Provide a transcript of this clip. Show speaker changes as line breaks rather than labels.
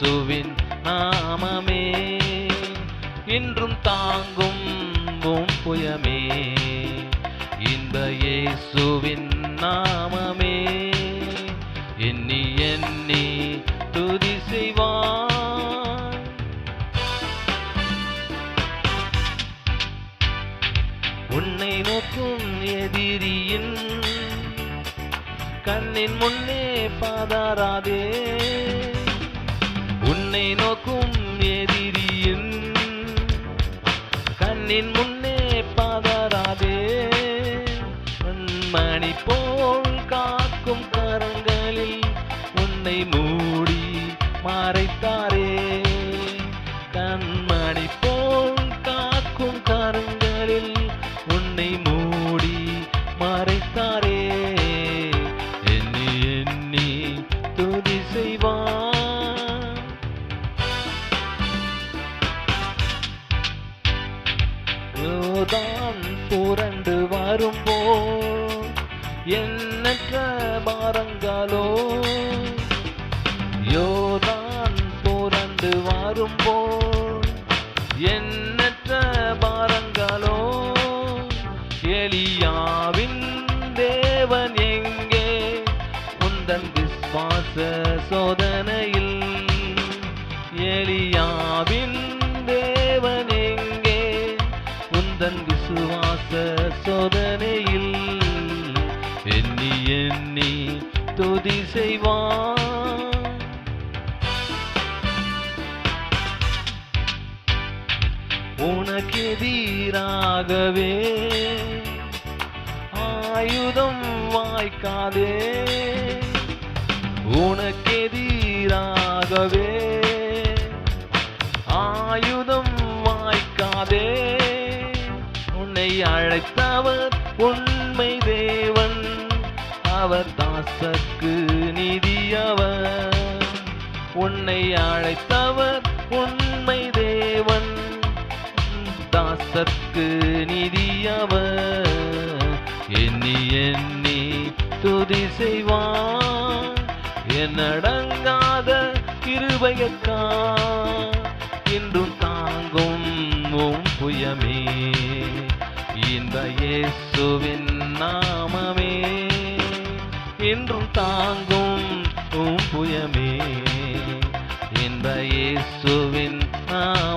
இயேசுவின் நாமமே. இன்றும் தாங்கும் புயமே. இந்த இயேசுவின் நாமமே. எண்ணி எண்ணி துதி செய்வான். உன்னை நோக்கும் எதிரியின் கண்ணின் முன்னே பாதாராதே. உன்னை நோக்கும் எதிரியின் கண்ணின் முன்னே பாதா யோதான் புரண்டு வரும்போ? எண்ணற்ற பாரங்களோ? யோதான் புரண்டு வரும்போ? எண்ணற்ற பாரங்களோ? எலியாவின் தேவன் எங்கே? உந்தன் விஸ்வாச சோதனையில் உந்தன் விசுவாச சோதனையில் எண்ணி எண்ணி துதி செய்வான். உனக்கெதிராகவே ஆயுதம் வாய்க்காதே. உனக்கெதிராகவே அழைத்தவர் உண்மை தேவன். அவர் தாசக்கு நிதியவர் உன்னை அழைத்தவர் உண்மை தேவன். தாசக்கு நிதியவர் எண்ணி எண்ணி துதி செய்வான் என்னடங்காத கிருபையக்கா இன்றும் தாங்கும் புயமே. இந்த இயேசுவின் நாமமே. என்றும் தாங்கும் உம் புயமே. இந்த இயேசுவின் நாம